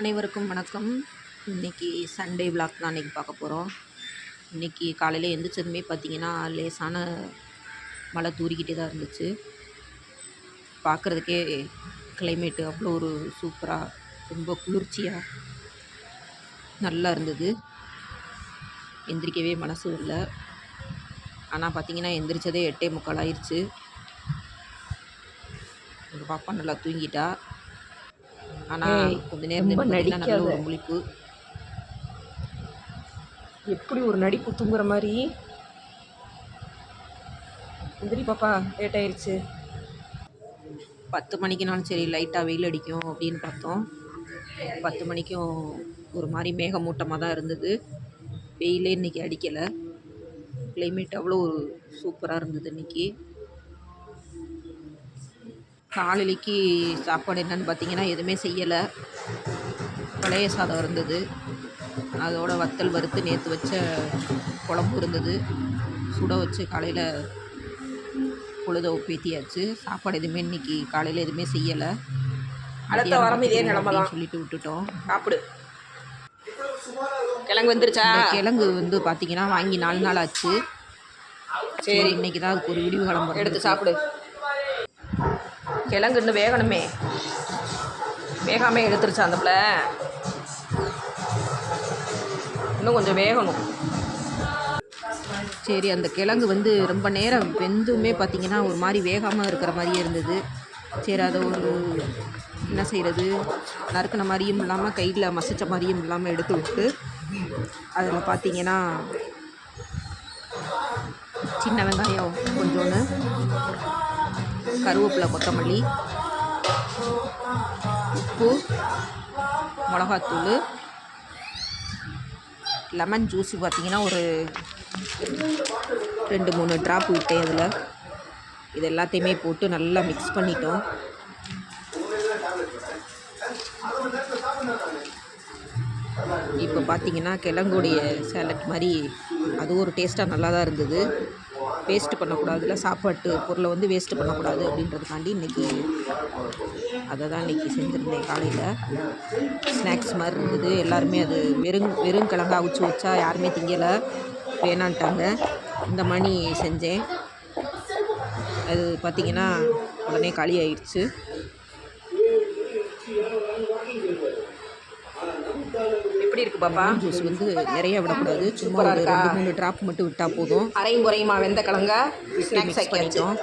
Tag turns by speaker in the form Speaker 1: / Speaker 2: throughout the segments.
Speaker 1: அனைவருக்கும் வணக்கம். இன்றைக்கி சண்டே விளாக் தான் இன்றைக்கி பார்க்க போகிறோம் இன்றைக்கி காலையில் எந்திரிச்சதுமே பார்த்திங்கன்னா லேசான மழை தூறிக்கிட்டே தான் இருந்துச்சு. பார்க்குறதுக்கே கிளைமேட்டு அவ்வளோ ஒரு சூப்பராக ரொம்ப குளிர்ச்சியாக நல்லா இருந்தது. எந்திரிக்கவே மனசு இல்லை ஆனால் பார்த்திங்கன்னா எந்திரிச்சதே எட்டே முக்கால் ஆயிடுச்சு எங்கள் பாப்பா நல்லா தூங்கிட்டா. ஆனால் கொஞ்ச நேரம் நல்ல ஒரு. முழிப்பு.
Speaker 2: எப்படி ஒரு நடிப்பு தூங்குற மாதிரி? எந்திரி பாப்பா லேட் ஆயிடுச்சு
Speaker 1: பத்து மணிக்குனாலும் சரி லைட்டாக வெயில் அடிக்கும் அப்படின்னு பார்த்தோம். பத்து மணிக்கும் ஒரு மாதிரி மேகமூட்டமாக தான் இருந்தது. வெயிலே இன்றைக்கி அடிக்கலை. கிளைமேட் அவ்வளோ ஒரு சூப்பராக இருந்தது இன்றைக்கி காலையிலைக்கு சாப்பாடு என்னன்னு பார்த்தீங்கன்னா எதுவுமே செய்யலை. பழைய சாதம் இருந்தது. அதோட வத்தல் வறுத்து நேற்று வச்ச குழம்பு இருந்தது. சுட வச்சு காலையில் பொழுத ஒப்பேத்தியாச்சு. சாப்பாடு எதுவுமே இன்னைக்கு காலையில் எதுவுமே செய்யலை.
Speaker 2: அடுத்த வாரம் இதே நிலைமை தான்.
Speaker 1: சொல்லிட்டு விட்டுட்டோம்.
Speaker 2: சாப்பிடு. கிழங்கு வந்துருச்சா?
Speaker 1: கிழங்கு வந்து பார்த்தீங்கன்னா வாங்கி நாலு நாள் ஆச்சு. சரி. இன்னைக்கு தான் அதுக்கு ஒரு விடிவு கிளம்புறோம்
Speaker 2: எடுத்து சாப்பிடு. கிழங்கு இன்னும் வேகணுமே. வேகாமே எடுத்துருச்சு அந்த பிள்ளை. இன்னும் கொஞ்சம் வேகணும்.
Speaker 1: சரி அந்த கிழங்கு வந்து ரொம்ப நேரம் வெந்துமே பார்த்தீங்கன்னா ஒரு மாதிரி வேகாமல் இருக்கிற மாதிரியே இருந்தது. சரி அதை ஒரு என்ன செய்கிறது நறுக்கின மாதிரியும் இல்லாமல் கையில் மசிச்ச மாதிரியும் இல்லாமல் எடுத்து விட்டு அதில் பார்த்தீங்கன்னா சின்ன வெங்காயம் கொஞ்சோன்னு கருவேப்பிலை கொத்தமல்லி உப்பு மிளகாத்தூள் லெமன் ஜூஸ் பார்த்தீங்கன்னா ஒரு ரெண்டு மூணு ட்ராப் விட்டேன் அதில் இது எல்லாத்தையுமே போட்டு நல்லா மிக்ஸ் பண்ணிட்டோம். இப்போ பார்த்தீங்கன்னா கிழங்குடைய சேலட் மாதிரி அது ஒரு டேஸ்ட்டாக நல்லா தான் இருந்தது. வேஸ்ட்டு பண்ணக்கூடாது. இல்லை சாப்பாட்டு பொருளை வந்து வேஸ்ட்டு பண்ணக்கூடாது அப்படின்றதுக்காண்டி இன்றைக்கி அதை தான் இன்றைக்கி செஞ்சுருந்தேன் காலையில். ஸ்நாக்ஸ் மாதிரி இருந்தது. எல்லாருமே அது வெறும் வெறும் கிழங்கா அவிச்சு வச்சா யாருமே திங்கலை. வேணான்ட்டாங்க. இந்த மணி செஞ்சேன். அது பார்த்திங்கன்னா உடனே காலி ஆயிடுச்சு.
Speaker 2: எப்படி இருக்கு பாப்பா?
Speaker 1: ஜூஸ் வந்து நிறைய விடக்கூடாது. சும்மா ஒரு? ரெண்டு மூணு ட்ராப் மட்டும் விட்டால் போதும்.
Speaker 2: அரையும் குறையுமா? வெந்த கிழங்க? ஸ்நாக்ஸ்
Speaker 1: மிக்ஸ்
Speaker 2: ஆக்கியாச்சு
Speaker 1: பண்ணிட்டோம்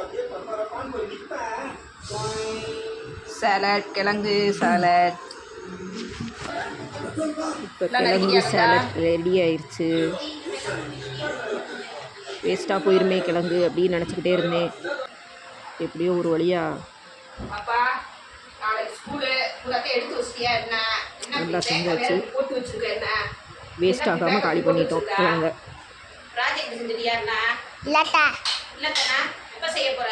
Speaker 2: சாலட் கிழங்கு சாலட்
Speaker 1: இப்போ கிழங்கு சேலட் ரெடி ஆயிடுச்சு வேஸ்ட்டாக போயிருமே கிழங்கு அப்படின்னு நினச்சிக்கிட்டே இருந்தேன். எப்படியோ ஒரு வழியாக
Speaker 2: எடுத்து வச்சிட்டியா என்ன?
Speaker 1: நல்லா செஞ்சாச்சு. வேஸ்ட் ஆகாமல் காலி பண்ணிட்டோம். கிழங்க
Speaker 2: ப்ராஜெக்ட் செஞ்சுட்டியா என்ன?
Speaker 3: இல்லட்டா.
Speaker 2: இல்ல தானே எப்ப செய்ய போற?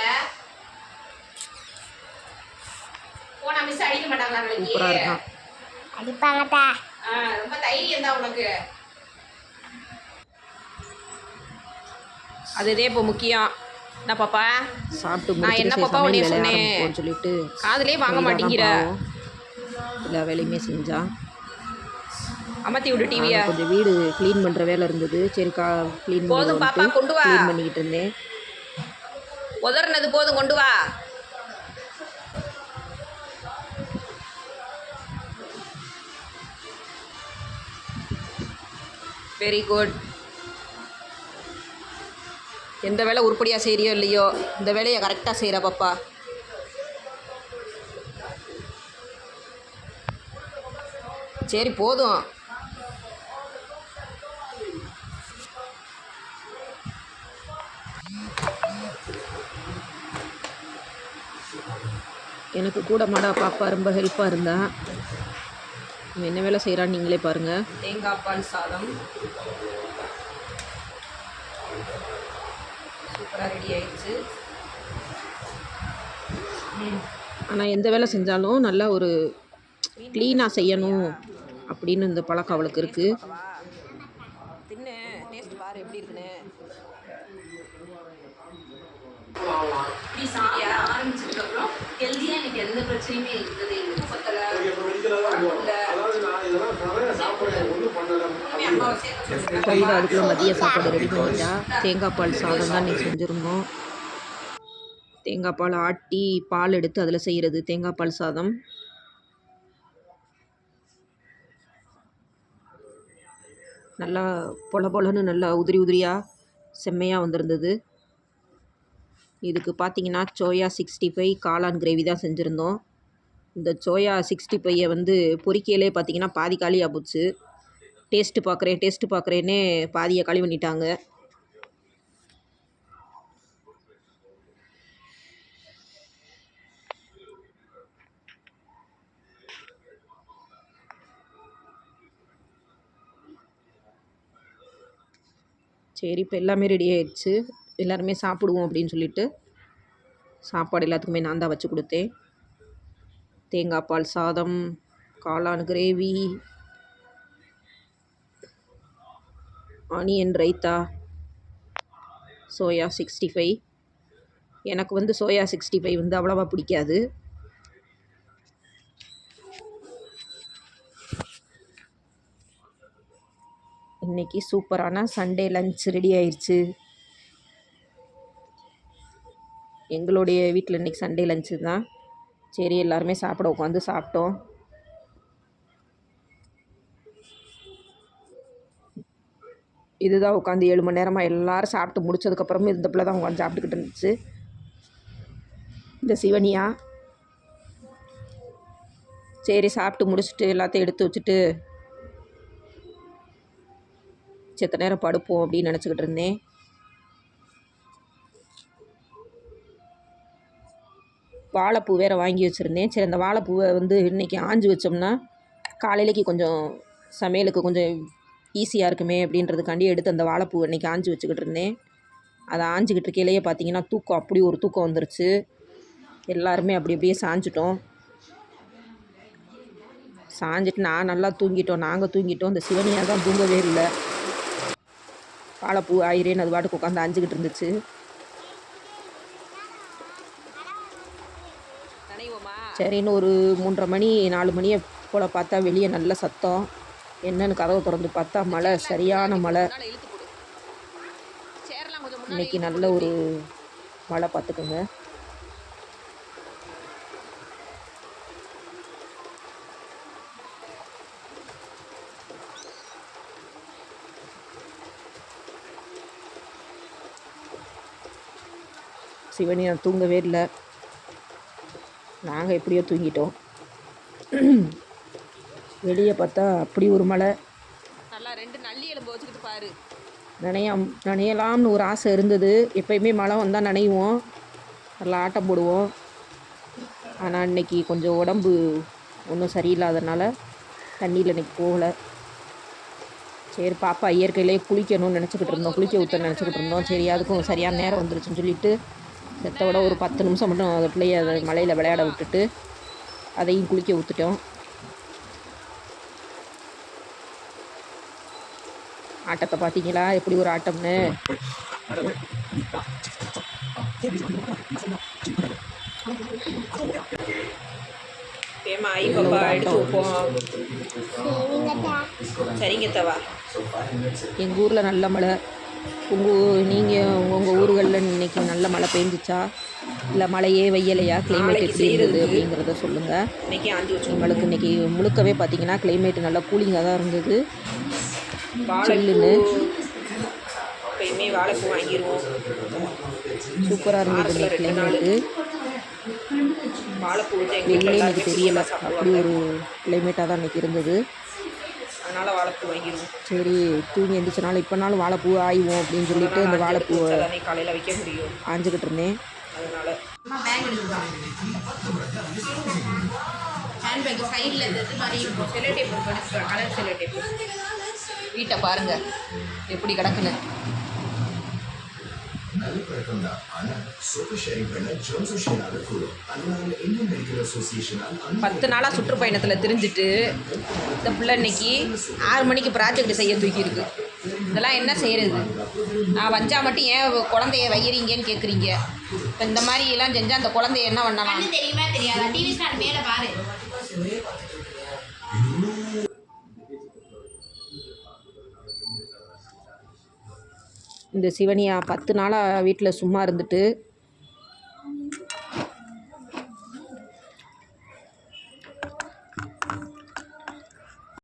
Speaker 2: போனா மிஸ் அடிக்க மாட்டாங்களா நாளைக்கு?
Speaker 1: சூப்பராக இருக்கான்.
Speaker 3: அடிப்பாங்கட்டா.
Speaker 2: ஆ, ரொம்ப தைரியம் தான் உனக்கு. அது இதே இப்போ முக்கியம். என்ன பாப்பா?
Speaker 1: சாப்பிட்டு
Speaker 2: நான் என்ன பாப்பா
Speaker 1: வேலையை
Speaker 2: சொன்னேன்?
Speaker 1: சொல்லிட்டு
Speaker 2: காதுலயே வாங்க மாட்டேங்கிற.
Speaker 1: எல்லா வேலையுமே செஞ்சான்
Speaker 2: அமர்த்தி விடு டிவிய
Speaker 1: கொஞ்சம் வீடு க்ளீன் பண்ணுற வேலை இருந்தது. சரி கா க்ளீன்
Speaker 2: போதும் பாப்பா, கொண்டு வா.
Speaker 1: க்ளீன் பண்ணிக்கிட்டு இருந்தேன்.
Speaker 2: உதறினது போதும் கொண்டு வா. வெரி குட் எந்த வேலை உருப்படியாக செய்கிறியோ இல்லையோ இந்த வேலையை கரெக்டாக செய்கிற பாப்பா. சரி போதும்.
Speaker 1: எனக்கு கூட மாடா பாப்பா ரொம்ப ஹெல்ப்பாக இருந்தா. என்ன வேலை செய்கிறான்னு நீங்களே பாருங்கள்
Speaker 2: தேங்காய் பால் சாதம். சூப்பராக ரெடி ஆயிடுச்சு.
Speaker 1: ஆனால் எந்த வேலை செஞ்சாலும் நல்லா ஒரு க்ளீனாக செய்யணும். அப்படின்னு இந்த பழக்கம் அவளுக்கு இருக்குது
Speaker 2: தின்னு டேஸ்ட் பாரு எப்படி இருக்குன்னு. ஆரம்பிச்சதுக்கப்புறம் ஹெல்த்தியாக எனக்கு எந்த பிரச்சனையுமே இருந்ததே இல்லை. பத்தலை இல்லை
Speaker 1: கையில் அதுக்குள்ளே மதிய சாப்பாடு ரெடி பண்ணிட்டா. தேங்காய் பால் சாதம் தான் நீ செஞ்சுருந்தோம். தேங்காய் பால் ஆட்டி பால் எடுத்து அதில் செய்கிறது தேங்காய் பால் சாதம். நல்லா பொல பொலன்னு நல்லா உதிரி உதிரியாக செம்மையாக வந்திருந்தது. இதுக்கு பார்த்தீங்கன்னா சோயா சிக்ஸ்டி ஃபைவ் காளான் கிரேவி தான் செஞ்சுருந்தோம். இந்த சோயா சிக்ஸ்டி ஃபையை வந்து பொறிக்கையிலே பார்த்தீங்கன்னா பாதி காலியாக போச்சு. டேஸ்ட்டு பார்க்குறேன் டேஸ்ட்டு பார்க்குறேன்னே பாதியை காலி பண்ணிட்டாங்க. சரி இப்போ எல்லாமே ரெடி ஆயிடுச்சு. எல்லாருமே சாப்பிடுவோம் அப்படின்னு சொல்லிட்டு சாப்பாடு எல்லாத்துக்குமே நான் தான் வச்சு கொடுத்தேன். தேங்காய் பால் சாதம் காளான் gravy onion raita soya sixty five எனக்கு வந்து சோயா சிக்ஸ்டி ஃபைவ் வந்து அவ்வளோவா பிடிக்காது. இன்றைக்கி சூப்பரான சண்டே லஞ்ச் ரெடி ஆயிடுச்சு எங்களுடைய வீட்டில் இன்றைக்கி சண்டே லஞ்சு தான். சரி எல்லாருமே சாப்பிட உட்காந்து சாப்பிட்டோம். இதுதான் உட்காந்து ஏழு மணி நேரமாக எல்லோரும் சாப்பிட்டு முடிச்சதுக்கப்புறமும் இந்த பிள்ளை தான் உட்காந்து சாப்பிட்டுக்கிட்டு இருந்துச்சு. இந்த சிவனியா? சரி சாப்பிட்டு முடிச்சுட்டு எல்லாத்தையும் எடுத்து வச்சுட்டு செத்த நேரம் படுப்போம் அப்படின்னு நினச்சிக்கிட்டு இருந்தேன். வாழைப்பூ வேறு வாங்கி வச்சுருந்தேன். சரி அந்த வாழைப்பூவை வந்து இன்றைக்கி ஆஞ்சு வச்சோம்னா காலையிலக்கு கொஞ்சம் சமையலுக்கு கொஞ்சம் ஈஸியாக இருக்குமே அப்படின்றதுக்காண்டி எடுத்து அந்த வாழைப்பூ இன்றைக்கி ஆஞ்சு வச்சுக்கிட்டு இருந்தேன். அதை ஆஞ்சிக்கிட்டு இருக்கையிலேயே பார்த்தீங்கன்னா தூக்கம் அப்படி ஒரு தூக்கம் வந்துருச்சு. எல்லாருமே அப்படி அப்படியே சாஞ்சிட்டோம். சாஞ்சிட்டு நான் நல்லா தூங்கிட்டோம். நாங்கள் தூங்கிட்டோம். இந்த சிவனியாக தான் தூங்கவே இல்லை. வாழைப்பூ ஆயிரேன்னு அது பாட்டுக்கு உட்காந்து அஞ்சுக்கிட்டு இருந்துச்சு. சரின்னு ஒரு மூன்றரை மணி நாலு மணியை போல் பார்த்தா வெளியே நல்ல சத்தம். என்னன்னு கதவை திறந்து பார்த்தா மழை சரியான மழை. இன்னைக்கு நல்ல ஒரு மழை பார்த்துக்குங்க. சிவனி நான் தூங்கவே இல்லை. நாங்கள் எப்படியோ தூங்கிட்டோம். வெளியே பார்த்தா அப்படி ஒரு மழை.
Speaker 2: நல்லா ரெண்டு நல்லி எலும்பு வச்சுக்கிட்டு பாரு.
Speaker 1: நனையாம் நனையலாம்னு ஒரு ஆசை இருந்தது. எப்பயுமே மழை வந்தால் நனையுவோம். நல்லா ஆட்டம் போடுவோம். ஆனால் இன்னைக்கு கொஞ்சம் உடம்பு ஒன்றும் சரியில்லாதனால தண்ணியில் இன்னைக்கு போகலை. சரி பாப்பா இயற்கையிலே குளிக்கணும்னு நினச்சிக்கிட்டு இருந்தோம். குளிக்க ஊற்ற நினச்சிக்கிட்டு இருந்தோம். சரி அதுக்கும் சரியான நேரம் வந்துருச்சுன்னு சொல்லிட்டு செத்த விட ஒரு பத்து நிமிஷம் மட்டும் அந்த பிள்ளைய அதை மலையில் விளையாட விட்டுட்டு அதையும் குளிக்க ஊற்றுட்டோம் ஆட்டத்தை பார்த்தீங்களா? எப்படி ஒரு ஆட்டம்னு? ஏமா ஐ பாப்பா எடுத்து வைப்போம்.
Speaker 3: சரிங்கட்டா
Speaker 1: சரிங்க தவா. எங்கள் ஊரில் நல்ல மழை. உங்கள் நீங்கள் உங்கள் ஊர்களில் இன்னைக்கு நல்ல மழை பெஞ்சிச்சா? இல்லை மழையே வெய்யலையா? கிளைமேட் எப்படி இருந்தது அப்படிங்கிறத சொல்லுங்கள் உங்களுக்கு இன்னைக்கு முழுக்கவே பார்த்தீங்கன்னா கிளைமேட் நல்லா கூலிங்காக தான் இருந்தது. சில்லுன்னு. எப்பயுமே வாழைப்பூ வாங்கிடுவோம் சூப்பராக இருந்தது இன்னைக்கு கிளைமேட்டு வாழைப்பூ வெளியே எனக்கு தெரியலை. அப்படி ஒரு கிளைமேட்டாக தான் இன்னைக்கு இருந்தது. அதனால் வாழைப்பூ வாங்கிடுவோம் சரி தூங்கி எந்திரிச்சனால இப்போனாலும் வாழைப்பூ ஆயிவோம் அப்படின்னு சொல்லிட்டு இந்த வாழைப்பூவை காலையில் வைக்க முடியும். ஆஞ்சிக்கிட்டு இருந்தேன். அதனால்.
Speaker 2: ஹேண்ட் பேக் சைடில் இது மாதிரி இருக்கும். Cello tape colour cello tape வீட்டை பாருங்க. எப்படி கிடக்குன்னு.
Speaker 4: அசோசியேஷனால்
Speaker 1: பத்து நாளாக சுற்றுப்பயணத்தில் தெரிஞ்சுட்டு இந்த பிள்ளை இன்னைக்கு ஆறு மணிக்கு ப்ராஜெக்ட் செய்ய தூக்கியிருக்கு. இதெல்லாம் என்ன செய்கிறது நான் வஞ்சா மட்டும் ஏன் குழந்தைய வையிறீங்கன்னு கேட்குறீங்க இப்போ இந்த மாதிரி எல்லாம் செஞ்சால் அந்த குழந்தைய என்ன பண்ணலாம்?
Speaker 2: தெரியுமா தெரியாதா? டிவி ஸ்டாண்ட் மேலே பாரு.
Speaker 1: இந்த சிவனியா பத்து நாளாக வீட்டில் சும்மா இருந்துட்டு